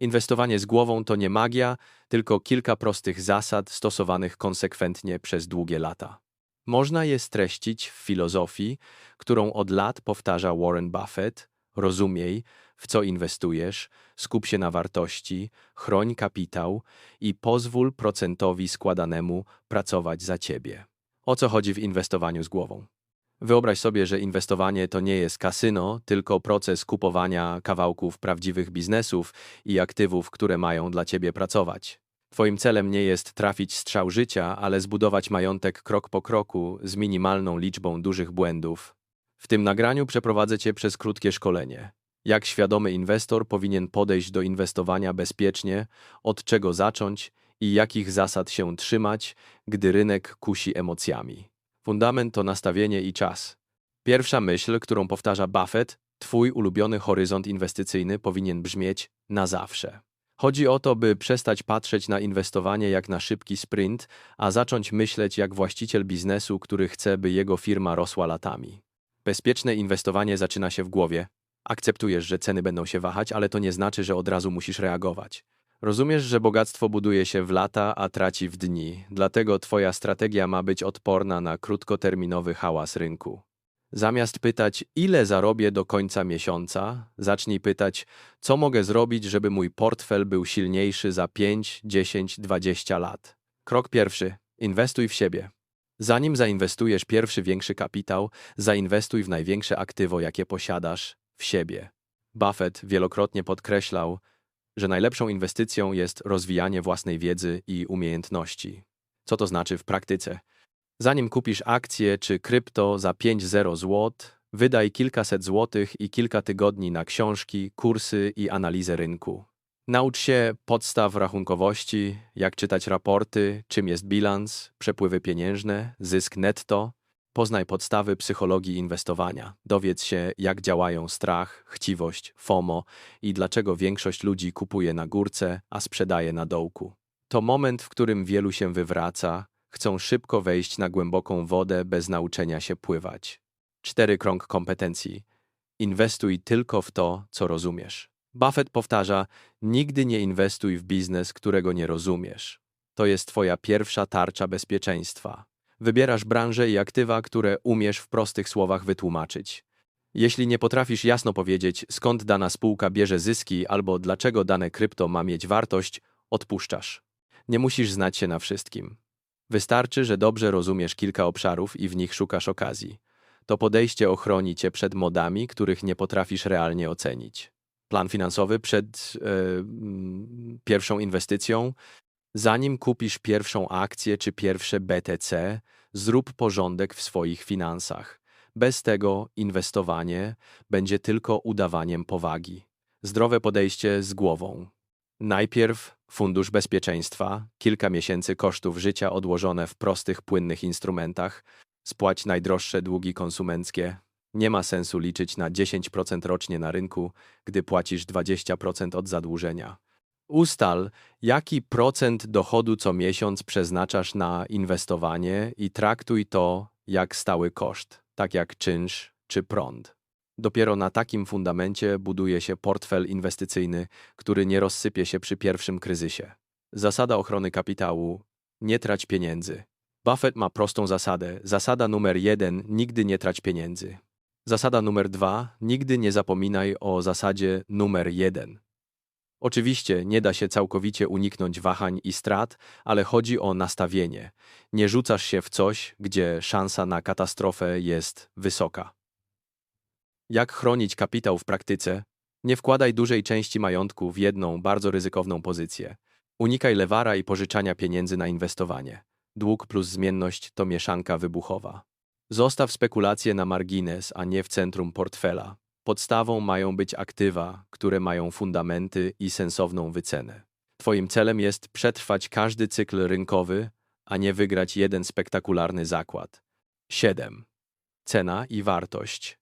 Inwestowanie z głową to nie magia, tylko kilka prostych zasad stosowanych konsekwentnie przez długie lata. Można je streścić w filozofii, którą od lat powtarza Warren Buffett: rozumiej, w co inwestujesz, skup się na wartości, chroń kapitał i pozwól procentowi składanemu pracować za ciebie. O co chodzi w inwestowaniu z głową? Wyobraź sobie, że inwestowanie to nie jest kasyno, tylko proces kupowania kawałków prawdziwych biznesów i aktywów, które mają dla ciebie pracować. Twoim celem nie jest trafić strzał życia, ale zbudować majątek krok po kroku z minimalną liczbą dużych błędów. W tym nagraniu przeprowadzę cię przez krótkie szkolenie. Jak świadomy inwestor powinien podejść do inwestowania bezpiecznie, od czego zacząć i jakich zasad się trzymać, gdy rynek kusi emocjami. Fundament to nastawienie i czas. Pierwsza myśl, którą powtarza Buffett, twój ulubiony horyzont inwestycyjny powinien brzmieć na zawsze. Chodzi o to, by przestać patrzeć na inwestowanie jak na szybki sprint, a zacząć myśleć jak właściciel biznesu, który chce, by jego firma rosła latami. Bezpieczne inwestowanie zaczyna się w głowie. Akceptujesz, że ceny będą się wahać, ale to nie znaczy, że od razu musisz reagować. Rozumiesz, że bogactwo buduje się w lata, a traci w dni, dlatego Twoja strategia ma być odporna na krótkoterminowy hałas rynku. Zamiast pytać, ile zarobię do końca miesiąca, zacznij pytać, co mogę zrobić, żeby mój portfel był silniejszy za 5, 10, 20 lat. Krok pierwszy: inwestuj w siebie. Zanim zainwestujesz pierwszy większy kapitał, zainwestuj w największe aktywo, jakie posiadasz w siebie. Buffett wielokrotnie podkreślał, że najlepszą inwestycją jest rozwijanie własnej wiedzy i umiejętności. Co to znaczy w praktyce? Zanim kupisz akcje czy krypto za 5-0 zł, wydaj kilkaset złotych i kilka tygodni na książki, kursy i analizę rynku. Naucz się podstaw rachunkowości, jak czytać raporty, czym jest bilans, przepływy pieniężne, zysk netto, Poznaj podstawy psychologii inwestowania. Dowiedz się, jak działają strach, chciwość, FOMO i dlaczego większość ludzi kupuje na górce, a sprzedaje na dołku. To moment, w którym wielu się wywraca, chcą szybko wejść na głęboką wodę bez nauczenia się pływać. Cztery krąg kompetencji. Inwestuj tylko w to, co rozumiesz. Buffett powtarza: Nigdy nie inwestuj w biznes, którego nie rozumiesz. To jest Twoja pierwsza tarcza bezpieczeństwa. Wybierasz branże i aktywa, które umiesz w prostych słowach wytłumaczyć. Jeśli nie potrafisz jasno powiedzieć, skąd dana spółka bierze zyski albo dlaczego dane krypto ma mieć wartość, odpuszczasz. Nie musisz znać się na wszystkim. Wystarczy, że dobrze rozumiesz kilka obszarów i w nich szukasz okazji. To podejście ochroni cię przed modami, których nie potrafisz realnie ocenić. Plan finansowy przed yy, pierwszą inwestycją Zanim kupisz pierwszą akcję czy pierwsze BTC, zrób porządek w swoich finansach. Bez tego inwestowanie będzie tylko udawaniem powagi. Zdrowe podejście z głową. Najpierw fundusz bezpieczeństwa, kilka miesięcy kosztów życia odłożone w prostych, płynnych instrumentach, spłać najdroższe długi konsumenckie. Nie ma sensu liczyć na 10% rocznie na rynku, gdy płacisz 20% od zadłużenia. Ustal, jaki procent dochodu co miesiąc przeznaczasz na inwestowanie i traktuj to jak stały koszt, tak jak czynsz czy prąd. Dopiero na takim fundamencie buduje się portfel inwestycyjny, który nie rozsypie się przy pierwszym kryzysie. Zasada ochrony kapitału: nie trać pieniędzy. Buffett ma prostą zasadę. Zasada numer jeden: nigdy nie trać pieniędzy. Zasada numer dwa: nigdy nie zapominaj o zasadzie numer jeden. Oczywiście nie da się całkowicie uniknąć wahań i strat, ale chodzi o nastawienie. Nie rzucasz się w coś, gdzie szansa na katastrofę jest wysoka. Jak chronić kapitał w praktyce? Nie wkładaj dużej części majątku w jedną bardzo ryzykowną pozycję. Unikaj lewara i pożyczania pieniędzy na inwestowanie. Dług plus zmienność to mieszanka wybuchowa. Zostaw spekulacje na margines, a nie w centrum portfela. Podstawą mają być aktywa, które mają fundamenty i sensowną wycenę. Twoim celem jest przetrwać każdy cykl rynkowy, a nie wygrać jeden spektakularny zakład. 7. Cena i wartość.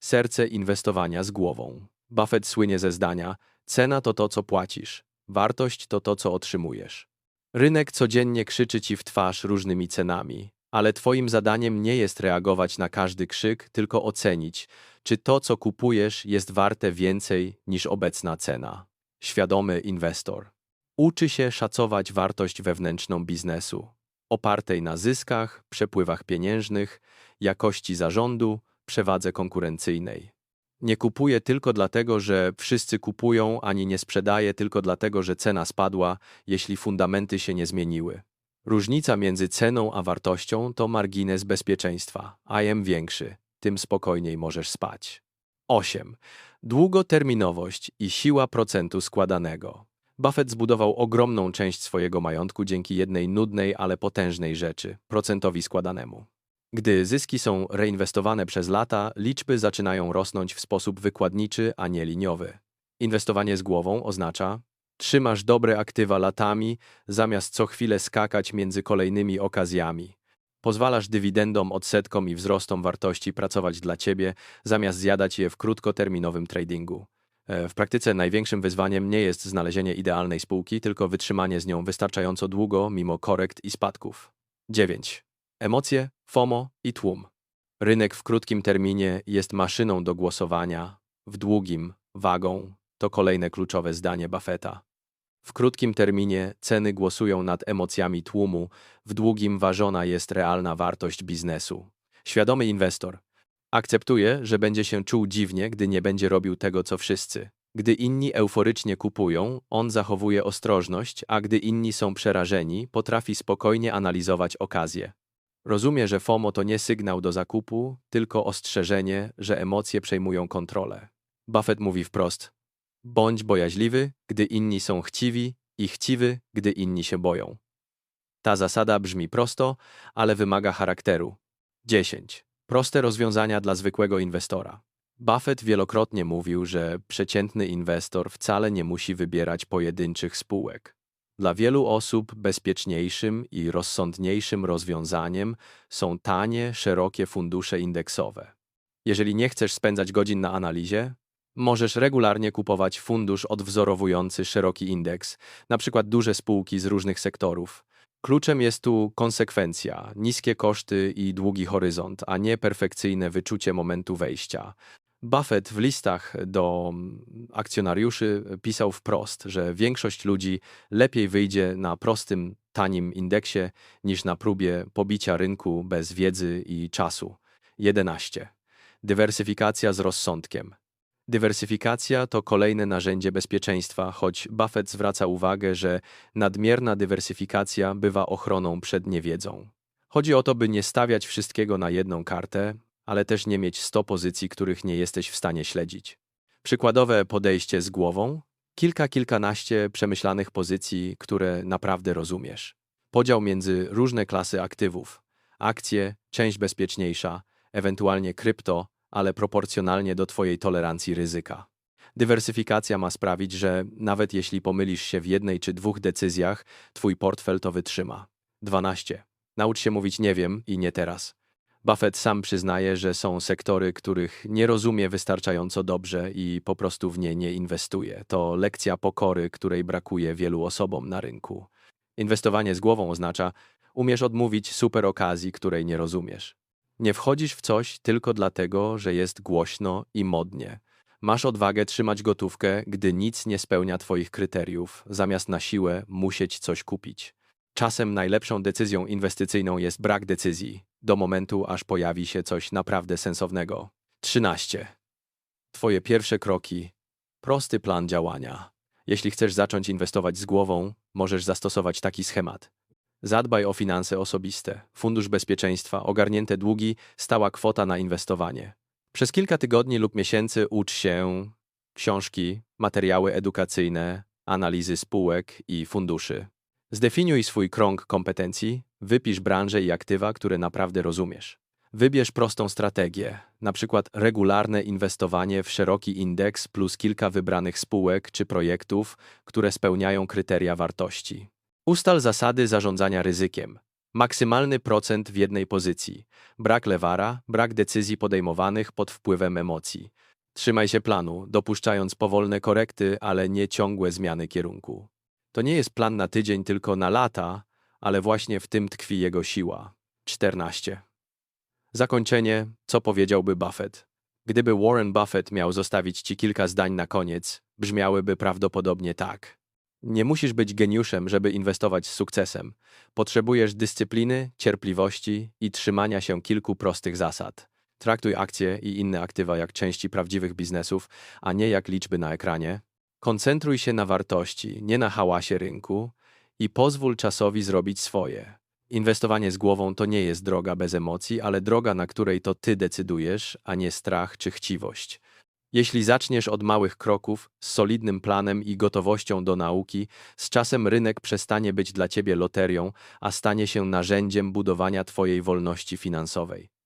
Serce inwestowania z głową. Buffett słynie ze zdania: cena to to, co płacisz, wartość to to, co otrzymujesz. Rynek codziennie krzyczy ci w twarz różnymi cenami, ale Twoim zadaniem nie jest reagować na każdy krzyk, tylko ocenić, czy to, co kupujesz, jest warte więcej niż obecna cena. Świadomy inwestor. Uczy się szacować wartość wewnętrzną biznesu, opartej na zyskach, przepływach pieniężnych, jakości zarządu, przewadze konkurencyjnej. Nie kupuje tylko dlatego, że wszyscy kupują, ani nie sprzedaje tylko dlatego, że cena spadła, jeśli fundamenty się nie zmieniły. Różnica między ceną a wartością to margines bezpieczeństwa, a im większy, tym spokojniej możesz spać. 8. Długoterminowość i siła procentu składanego. Buffett zbudował ogromną część swojego majątku dzięki jednej nudnej, ale potężnej rzeczy procentowi składanemu. Gdy zyski są reinwestowane przez lata, liczby zaczynają rosnąć w sposób wykładniczy, a nie liniowy. Inwestowanie z głową oznacza trzymasz dobre aktywa latami, zamiast co chwilę skakać między kolejnymi okazjami. Pozwalasz dywidendom, odsetkom i wzrostom wartości pracować dla ciebie, zamiast zjadać je w krótkoterminowym tradingu. E, w praktyce największym wyzwaniem nie jest znalezienie idealnej spółki, tylko wytrzymanie z nią wystarczająco długo, mimo korekt i spadków. 9. Emocje, FOMO i tłum. Rynek w krótkim terminie jest maszyną do głosowania, w długim wagą. To kolejne kluczowe zdanie Buffetta. W krótkim terminie ceny głosują nad emocjami tłumu, w długim ważona jest realna wartość biznesu. Świadomy inwestor akceptuje, że będzie się czuł dziwnie, gdy nie będzie robił tego, co wszyscy. Gdy inni euforycznie kupują, on zachowuje ostrożność, a gdy inni są przerażeni, potrafi spokojnie analizować okazję. Rozumie, że FOMO to nie sygnał do zakupu, tylko ostrzeżenie, że emocje przejmują kontrolę. Buffett mówi wprost: bądź bojaźliwy, gdy inni są chciwi, i chciwy, gdy inni się boją. Ta zasada brzmi prosto, ale wymaga charakteru. 10. Proste rozwiązania dla zwykłego inwestora. Buffett wielokrotnie mówił, że przeciętny inwestor wcale nie musi wybierać pojedynczych spółek. Dla wielu osób bezpieczniejszym i rozsądniejszym rozwiązaniem są tanie, szerokie fundusze indeksowe. Jeżeli nie chcesz spędzać godzin na analizie, możesz regularnie kupować fundusz odwzorowujący szeroki indeks, np. duże spółki z różnych sektorów. Kluczem jest tu konsekwencja, niskie koszty i długi horyzont, a nie perfekcyjne wyczucie momentu wejścia. Buffett w listach do akcjonariuszy pisał wprost, że większość ludzi lepiej wyjdzie na prostym, tanim indeksie niż na próbie pobicia rynku bez wiedzy i czasu. 11. Dywersyfikacja z rozsądkiem. Dywersyfikacja to kolejne narzędzie bezpieczeństwa, choć Buffett zwraca uwagę, że nadmierna dywersyfikacja bywa ochroną przed niewiedzą. Chodzi o to, by nie stawiać wszystkiego na jedną kartę, ale też nie mieć 100 pozycji, których nie jesteś w stanie śledzić. Przykładowe podejście z głową, kilka, kilkanaście przemyślanych pozycji, które naprawdę rozumiesz. Podział między różne klasy aktywów, akcje, część bezpieczniejsza, ewentualnie krypto, ale proporcjonalnie do Twojej tolerancji ryzyka. Dywersyfikacja ma sprawić, że nawet jeśli pomylisz się w jednej czy dwóch decyzjach, Twój portfel to wytrzyma. 12. Naucz się mówić nie wiem i nie teraz. Buffett sam przyznaje, że są sektory, których nie rozumie wystarczająco dobrze i po prostu w nie nie inwestuje. To lekcja pokory, której brakuje wielu osobom na rynku. Inwestowanie z głową oznacza, umiesz odmówić super okazji, której nie rozumiesz. Nie wchodzisz w coś tylko dlatego, że jest głośno i modnie. Masz odwagę trzymać gotówkę, gdy nic nie spełnia Twoich kryteriów, zamiast na siłę musieć coś kupić. Czasem najlepszą decyzją inwestycyjną jest brak decyzji, do momentu aż pojawi się coś naprawdę sensownego. 13. Twoje pierwsze kroki. Prosty plan działania. Jeśli chcesz zacząć inwestować z głową, możesz zastosować taki schemat. Zadbaj o finanse osobiste, fundusz bezpieczeństwa, ogarnięte długi, stała kwota na inwestowanie. Przez kilka tygodni lub miesięcy ucz się książki, materiały edukacyjne, analizy spółek i funduszy. Zdefiniuj swój krąg kompetencji, wypisz branże i aktywa, które naprawdę rozumiesz. Wybierz prostą strategię, np. regularne inwestowanie w szeroki indeks plus kilka wybranych spółek czy projektów, które spełniają kryteria wartości. Ustal zasady zarządzania ryzykiem. Maksymalny procent w jednej pozycji. Brak lewara, brak decyzji podejmowanych pod wpływem emocji. Trzymaj się planu, dopuszczając powolne korekty, ale nie ciągłe zmiany kierunku. To nie jest plan na tydzień, tylko na lata, ale właśnie w tym tkwi jego siła. 14. Zakończenie, co powiedziałby Buffett? Gdyby Warren Buffett miał zostawić ci kilka zdań na koniec, brzmiałyby prawdopodobnie tak. Nie musisz być geniuszem, żeby inwestować z sukcesem. Potrzebujesz dyscypliny, cierpliwości i trzymania się kilku prostych zasad. Traktuj akcje i inne aktywa jak części prawdziwych biznesów, a nie jak liczby na ekranie. Koncentruj się na wartości, nie na hałasie rynku i pozwól czasowi zrobić swoje. Inwestowanie z głową to nie jest droga bez emocji, ale droga, na której to ty decydujesz, a nie strach czy chciwość. Jeśli zaczniesz od małych kroków, z solidnym planem i gotowością do nauki, z czasem rynek przestanie być dla ciebie loterią, a stanie się narzędziem budowania twojej wolności finansowej.